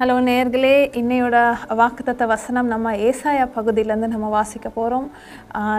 Hello நேர்களே இன்னையோட வாக்குத்தத்த வசனம் நம்ம ஏசாயா பகுதியிலேருந்து நம்ம வாசிக்க போகிறோம்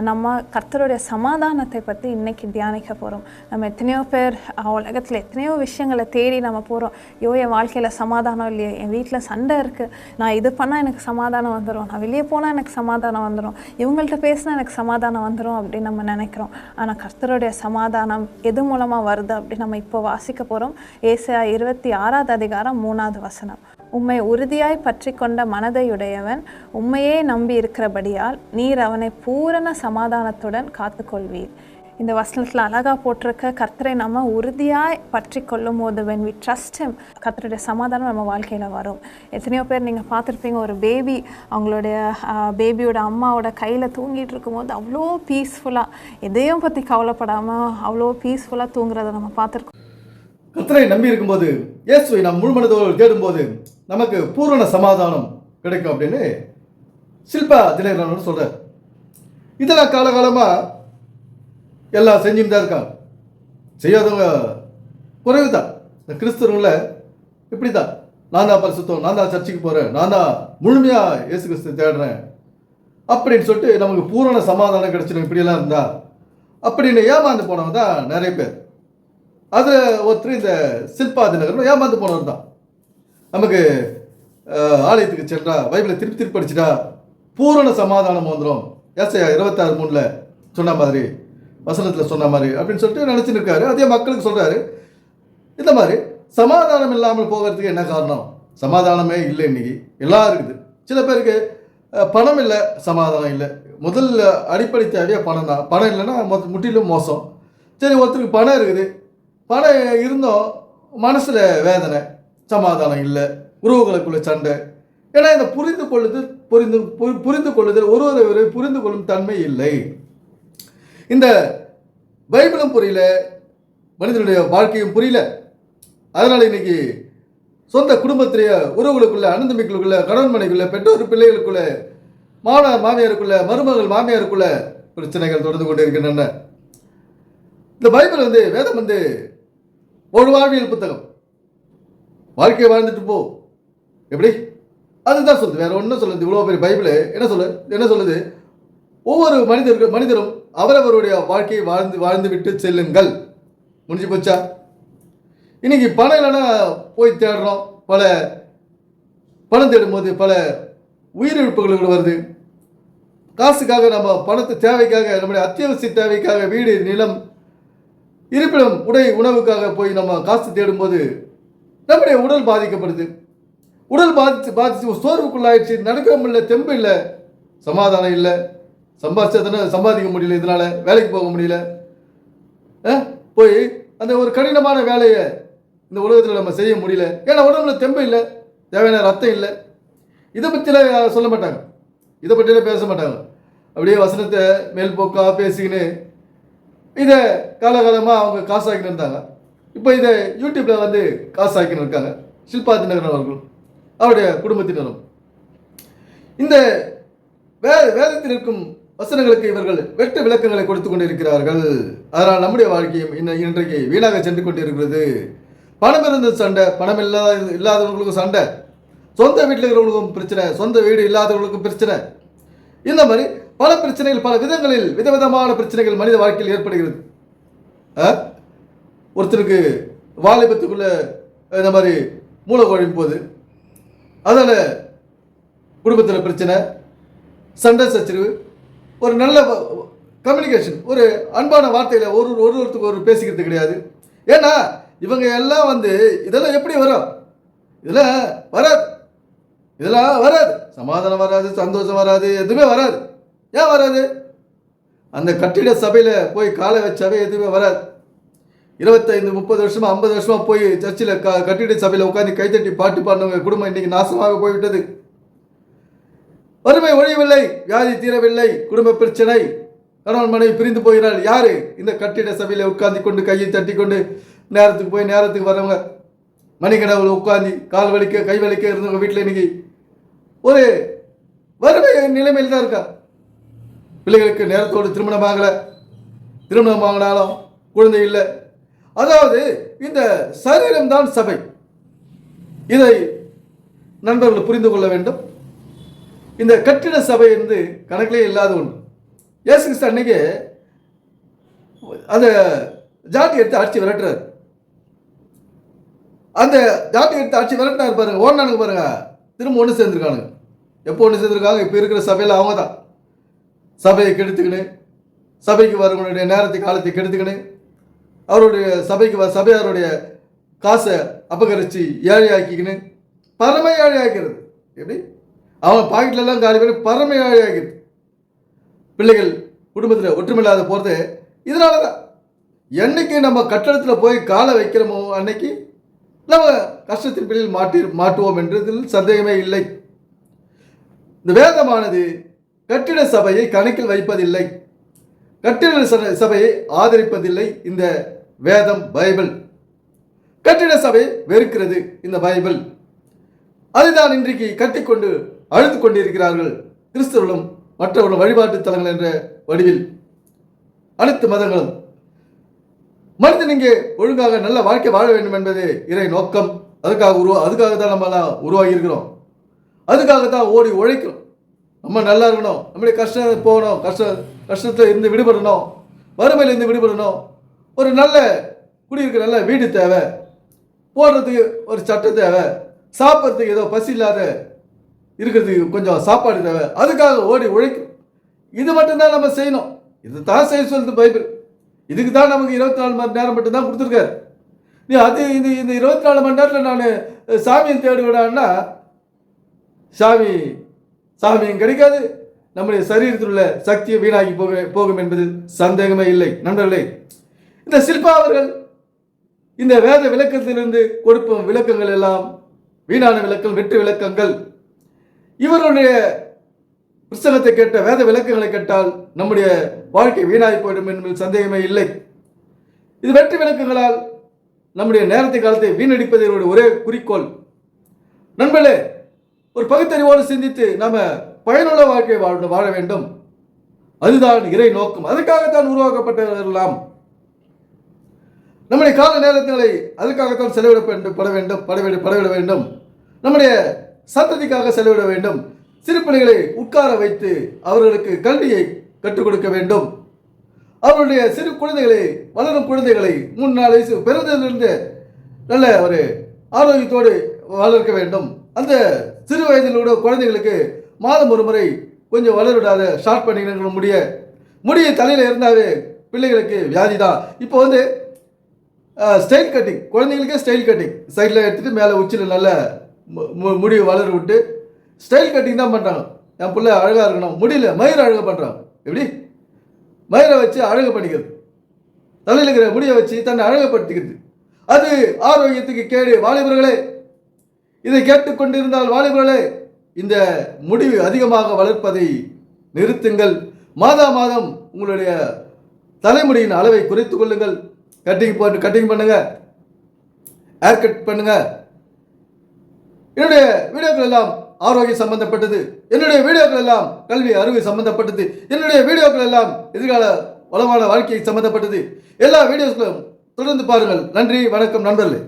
நம்ம கர்த்தருடைய சமாதானத்தை பற்றி இன்றைக்கி தியானிக்க போகிறோம் நம்ம எத்தனையோ பேர் உலகத்தில் எத்தனையோ விஷயங்களை தேடி நம்ம போகிறோம் ஐயோ என் வாழ்க்கையில் சமாதானம் இல்லையே என் வீட்டில் சண்டை இருக்குது நான் இது பண்ணால் எனக்கு சமாதானம் வந்துடும் நான் வெளியே போனால் எனக்கு சமாதானம் வந்துடும் இவங்கள்ட்ட பேசினா எனக்கு சமாதானம் வந்துடும் அப்படின்னு நம்ம நினைக்கிறோம். ஆனால் கர்த்தருடைய சமாதானம் எது மூலமாக வருது அப்படின்னு நம்ம இப்போ வாசிக்க போகிறோம் ஏசாயா இருபத்தி ஆறாவது அதிகாரம் மூணாவது வசனம். உம்மை உறுதியாய் பற்றி கொண்ட மனதையுடையவன் உம்மையே நம்பி இருக்கிறபடியால் நீர் அவனை பூரண சமாதானத்துடன் காத்துக்கொள்வீர். இந்த வசனத்தில் அழகாக போட்டிருக்க கர்த்தரை நம்ம உறுதியாய் பற்றி கொள்ளும் போது வென் வி ட்ரஸ்ட் ஹிம் கர்த்தருடைய சமாதானம் நம்ம வாழ்க்கையில் வரும். எத்தனையோ பேர் நீங்கள் பார்த்துருப்பீங்க ஒரு பேபி அவங்களுடைய பேபியோட அம்மாவோட கையில் தூங்கிட்டு இருக்கும்போது அவ்வளோ பீஸ்ஃபுல்லாக எதையும் பற்றி கவலைப்படாமல் அவ்வளோ பீஸ்ஃபுல்லாக தூங்குறதை நம்ம பார்த்துருக்கோம். கர்த்தரை நம்பி இருக்கும்போது இயேசுவை நாம் முழுமனதோடு தேடும்போது நமக்கு பூரண சமாதானம் கிடைக்கும் அப்படின்னு சில்பா தினகரன் சொல்கிறார் இதெல்லாம் காலகாலமாக எல்லாம் செஞ்சுட்டு தான் இருக்காங்க. செய்யாதவங்க குறைவு தான் இந்த கிறிஸ்தவங்கள இப்படி தான் நான் தான் பரிசுத்தம் நான் தான் சர்ச்சுக்கு போகிறேன் நான் தான் முழுமையாக இயேசு கிறிஸ்து தேடுறேன் அப்படின்னு சொல்லிட்டு நமக்கு பூரண சமாதானம் கிடைச்சிடும் இப்படியெல்லாம் இருந்தா அப்படின்னு ஏமாந்து போனவங்க தான் நிறைய பேர். அதில் ஒருத்தர் இந்த சில்பா தினகரன் ஏமாந்து போனவர் தான் நமக்கு ஆலயத்துக்கு சென்றா பைபிளை திருப்பி திருப்பி படிச்சுட்டா பூரண சமாதானம் வந்துடும் ஏசையா இருபத்தாறு மூணில் சொன்ன மாதிரி வசனத்தில் சொன்ன மாதிரி அப்படின்னு சொல்லிட்டு நினச்சின்னு இருக்காரு அதே மக்களுக்கு சொல்கிறாரு இந்த மாதிரி சமாதானம் இல்லாமல் போகிறதுக்கு என்ன காரணம்? சமாதானமே இல்லை இன்னைக்கு. எல்லாம் இருக்குது. சில பேருக்கு பணம் இல்லை சமாதானம் இல்லை. முதல் அடிப்படை தேவையாக பணம் தான். பணம் இல்லைன்னா மொத்த முற்றிலும் மோசம். சரி ஒருத்தருக்கு பணம் இருக்குது. பணம் இருந்தும் மனசில் வேதனை. சமாதானம் இல்லை உறவுகளுக்குள்ள சண்டை. ஏன்னா இந்த புரிந்து கொள்ளுது புரிந்து பு- புரிந்து கொள்ளுதல் ஒருவரை புரிந்து கொள்ளும் தன்மை இல்லை. இந்த பைபிளும் புரியல மனிதனுடைய வாழ்க்கையும் புரியல. அதனால் இன்னைக்கு சொந்த குடும்பத்திலேயே உறவுகளுக்குள்ள அனந்தமிகளுக்குள்ள கணவன் மனைக்குள்ள பெற்றோர் பிள்ளைகளுக்குள்ள மாமனார் மாமியாருக்குள்ள மருமகள் மாமியாருக்குள்ள பிரச்சனைகள் தொடர்ந்து கொண்டு இருக்கின்றன இந்த பைபிள் வந்து வேதம் வந்து ஒரு வாழ்வியல் புத்தகம். வாழ்க்கையை வாழ்ந்துட்டு போ. எப்படி? அதுதான் சொல்லுது. வேற ஒன்றும் சொல்லுது. இவ்வளோ பெரிய பைபிள். என்ன சொல்லு? என்ன சொல்லுது? ஒவ்வொரு மனிதர்கள் மனிதரும் அவரவருடைய வாழ்க்கையை வாழ்ந்து வாழ்ந்து விட்டு செல்லுங்கள். முடிஞ்சு போச்சா? இன்னைக்கு பணம் இல்லைன்னா போய் தேடுறோம். பல பணம் தேடும்போது பல உயிரிழப்புகள் வருது. காசுக்காக நம்ம பணத்து தேவைக்காக நம்முடைய அத்தியாவசிய தேவைக்காக வீடு நிலம் இருப்பிடம் உடை உணவுக்காக போய் நம்ம காசு தேடும்போது நம்முடைய உடல் பாதிக்கப்படுது. உடல் பாதிச்சு பாதிச்சு சோர்வுக்குள்ளாயிடுச்சு. நடக்க முடியல தெம்பு இல்லை சமாதானம் இல்லை. சம்பாதிச்சதுன்னு சம்பாதிக்க முடியல இதனால் வேலைக்கு போக முடியல. போய் அந்த ஒரு கடினமான வேலையை இந்த உலகத்தில் நம்ம செய்ய முடியல. ஏன்னா உடம்புல தெம்பு இல்லை தேவையான ரத்தம் இல்லை. இதை பற்றிலாம் யாரும் சொல்ல மாட்டாங்க. இதை பற்றிலாம் பேச மாட்டாங்க. அப்படியே வசனத்தை மேல்போக்கா பேசிக்கின்னு இதை காலகாலமாக அவங்க காசாக்கின்னு இருந்தாங்க. இப்போ இதை யூடியூப்பில் வந்து காசாக்கின்னு இருக்காங்க. ஷில்பா தினகரன் அவர்கள் அவருடைய குடும்பத்தினரும். இந்த வே வேதத்தில் இருக்கும் வசனங்களுக்கு இவர்கள் வெட்டு விளக்கங்களை கொடுத்து கொண்டிருக்கிறார்கள். அதனால் நம்முடைய வாழ்க்கையும் இன்ன இன்றைக்கு வீணாக சென்று கொண்டிருக்கிறது. பணம் இருந்த சண்டை பணம் இல்லாத இல்லாதவர்களுக்கும் சண்டை. சொந்த வீட்டில் இருக்கிறவங்களுக்கும் பிரச்சனை சொந்த வீடு இல்லாதவர்களுக்கும் பிரச்சனை. இந்த மாதிரி பல பிரச்சனைகள் பல விதங்களில் விதவிதமான பிரச்சனைகள் மனித வாழ்க்கையில் ஏற்படுகிறது. ஆ? ஒருத்தருக்கு வாலிபத்துக்குள்ளே இந்த மாதிரி மூளை குழம்பு போகுது அதனால் குடும்பத்தில் பிரச்சனை சண்டை சச்சரிவு ஒரு நல்ல கம்யூனிகேஷன் ஒரு அன்பான வார்த்தையில் ஒரு ஒரு ஒருத்தருக்கு ஒரு பேசிக்கிறது கிடையாது. ஏன்னா இவங்க எல்லாம் வந்து இதெல்லாம் எப்படி வரும்? இதெல்லாம் வராது. இதெல்லாம் வராது. சமாதானம் வராது சந்தோஷம் வராது எதுவுமே வராது. ஏன் வராது? அந்த கட்டிட சபையில் போய் காலை வச்சாவே எதுவுமே வராது. இருபத்தைந்து முப்பது வருஷமா ஐம்பது வருஷமா போய் சர்ச்சில் க கட்டிட சபையில் உட்காந்து கைத்தட்டி பாட்டு பாடினவங்க குடும்பம் இன்னைக்கு நாசமாக போய்விட்டது. வறுமை ஒழியவில்லை வியாதி தீரவில்லை குடும்ப பிரச்சனை. கணவன் மனைவி பிரிந்து போகிறாள். யாரு? இந்த கட்டிட சபையில் உட்கார்ந்து கொண்டு கையை தட்டி கொண்டு நேரத்துக்கு போய் நேரத்துக்கு வரவங்க மணிக்கடவுள் உட்காந்து கால் வலிக்க கை வலிக்க இருந்தவங்க வீட்டில் இன்னைக்கு. ஒரு வறுமை நிலைமையில் தான் இருக்கா? பிள்ளைகளுக்கு நேரத்தோடு திருமணம் ஆகலை. திருமணம் ஆகினாலும் குழந்தை இல்லை. அதாவது இந்த சரீரம் தான் சபை. இதை நண்பர்கள் புரிந்து கொள்ள வேண்டும். இந்த கட்டிட சபை வந்து கணக்கிலே இல்லாத ஒன்று. இயேசு கிறிஸ்து அன்னைக்கு அந்த ஜாட்டி எடுத்து அடிச்சு விரட்டுறாரு. அந்த ஜாட்டி எடுத்து அடிச்சு விரட்டினார் பாருங்க ஓடினானுங்க பாருங்க. திரும்ப ஒன்று சேர்ந்துருக்கானுங்க. எப்போ ஒன்று சேர்ந்துருக்காங்க? இப்போ இருக்கிற சபையில் அவங்க தான் சபையை கெடுத்துக்கின்னு சபைக்கு வரவங்களுடைய நேரத்தை காலத்தை கெடுத்துக்கின்னு அவருடைய சபைக்கு சபையாருடைய காசை அபகரித்து ஏழையாக்கிக்கின்னு பரம ஏழையாக்கிறது. எப்படி? அவன் பாக்கெட்லலாம் காலி பண்ணி பரம ஏழையாக்கிறது பிள்ளைகள் குடும்பத்தில் ஒற்றுமில்லாத போகிறது இதனால தான் என்னைக்கு நம்ம கட்டடத்தில் போய் காலை வைக்கிறோமோ அன்னைக்கு நம்ம கஷ்டத்தின் பிள்ளையில் மாட்டி மாட்டுவோம் என்றதில் சந்தேகமே இல்லை. இந்த வேதமானது கட்டிட சபையை கணக்கில் வைப்பதில்லை. கட்டிட ச- சபையை ஆதரிப்பதில்லை இந்த வேதம் பைபிள். கட்டிட சபை வெறுக்கிறது இந்த பைபிள். அதுதான் இன்றைக்கு கட்டிக்கொண்டு அழுது கொண்டிருக்கிறார்கள் கிறிஸ்தவர்களும் மற்றவர்களும் வழிபாட்டு தலங்கள் என்ற வடிவில். அனைத்து மதங்களும். மனிதன் இங்கே ஒழுங்காக நல்ல வாழ்க்கை வாழ வேண்டும் என்பது இறை நோக்கம். அதுக்காக உருவா அதுக்காக தான் நம்ம உருவாகி இருக்கிறோம் அதுக்காக தான் ஓடி உழைக்கிறோம். நம்ம நல்லா இருக்கணும். நம்மளுடைய கஷ்டம் போகணும். கஷ்டம் கஷ்டத்தை இருந்து விடுபடணும். வறுமையில இருந்து விடுபடணும். ஒரு நல்ல குடியிருக்க நல்ல வீடு தேவை. போடுறதுக்கு ஒரு சட்டம் தேவை. சாப்பிட்றதுக்கு ஏதோ பசி இல்லாத இருக்கிறதுக்கு கொஞ்சம் சாப்பாடு தேவை. அதுக்காக ஓடி உழைக்கும் இது மட்டும்தான் நம்ம செய்யணும். இது தான் செய்ய சொல்லுது பைபிள். இதுக்கு தான் நமக்கு இருபத்தி நாலு மணி நேரம் மட்டும்தான் கொடுத்துருக்காரு. நீ அது இது இந்த இருபத்தி நாலு மணி நேரத்தில் நான் சாமியை தேடுவிடான்னா சாமி சாமியும் கிடைக்காது. நம்முடைய சரீரத்தில் உள்ள சக்தியை வீணாகி போக போகும் என்பது சந்தேகமே இல்லை. நண்பர்களே இந்த சில்பா அவர்கள் இந்த வேத விளக்கத்திலிருந்து கொடுக்கும் விளக்கங்கள் எல்லாம் வீணான விளக்கம் வெட்டு விளக்கங்கள். இவருடைய புஸ்தகத்தை கேட்ட வேத விளக்கங்களை கேட்டால் நம்முடைய வாழ்க்கை வீணாகி போயிடும் என்பதில் சந்தேகமே இல்லை. இது வெற்றி விளக்கங்களால் நம்முடைய நேரத்தை காலத்தை வீணடிப்பது ஒரே குறிக்கோள். நண்பர்களே ஒரு பகுத்தறிவோடு சிந்தித்து நாம பயனுள்ள வாழ்க்கை வாழ வாழ வேண்டும். அதுதான் இறை நோக்கம். அதுக்காகத்தான் உருவாக்கப்பட்டவர்களாம் நம்முடைய கால நேரங்களை அதுக்காகத்தான் செலவிட வேண்டும் பட வேண்டும் படவிட படவிட வேண்டும். நம்முடைய சந்ததிக்காக செலவிட வேண்டும். சிறுபிள்ளைகளை உட்கார வைத்து அவர்களுக்கு கல்வியை கற்றுக் கொடுக்க வேண்டும். அவருடைய சிறு குழந்தைகளை வளரும் குழந்தைகளை மூணு நாலு வயசு பிறந்ததிலிருந்து நல்ல ஒரு ஆரோக்கியத்தோடு வளர்க்க வேண்டும். அந்த சிறு வயதில் கூட குழந்தைகளுக்கு மாதம் ஒரு முறை கொஞ்சம் வளர்விடாத ஷார்ட் பண்ணிக்கணும் முடிய முடிய தலையில் இருந்தாவே பிள்ளைகளுக்கு வியாதி தான் இப்போ வந்து ஸ்டைல் கட்டிங் குழந்தைங்களுக்கே ஸ்டைல் கட்டிங் சைடில் எடுத்துகிட்டு மேலே உச்சியில் நல்ல மு- வளர விட்டு ஸ்டைல் கட்டிங் தான் பண்ணுறாங்க என் பிள்ளை அழகாக இருக்கணும். முடியல மயிர் அழகாக பண்ணுறாங்க எப்படி? மயிரை வச்சு அழகு பண்ணிக்கிறது. தலையில் இருக்கிற முடியை வச்சு தன்னை அழகுப்படுத்திக்கிறது அது ஆரோக்கியத்துக்கு கேடு. வாலிபர்களே இதை கேட்டுக்கொண்டிருந்தால் வாலிபர்களே இந்த முடிவு அதிகமாக வளர்ப்பதை நிறுத்துங்கள். மாதா மாதம் உங்களுடைய தலைமுடியின் அளவை குறைத்து கொள்ளுங்கள். கட்டிங் போட்டு கட்டிங் பண்ணுங்க. ஹேர் கட் பண்ணுங்க. என்னுடைய வீடியோக்கள் எல்லாம் ஆரோக்கியம் சம்பந்தப்பட்டது. என்னுடைய வீடியோக்கள் எல்லாம் கல்வி அறிவு சம்பந்தப்பட்டது. என்னுடைய வீடியோக்கள் எல்லாம் எதிர்கால வளமான வாழ்க்கை சம்பந்தப்பட்டது. எல்லா வீடியோஸ்களும் தொடர்ந்து பாருங்கள். நன்றி வணக்கம் நண்பர்களே.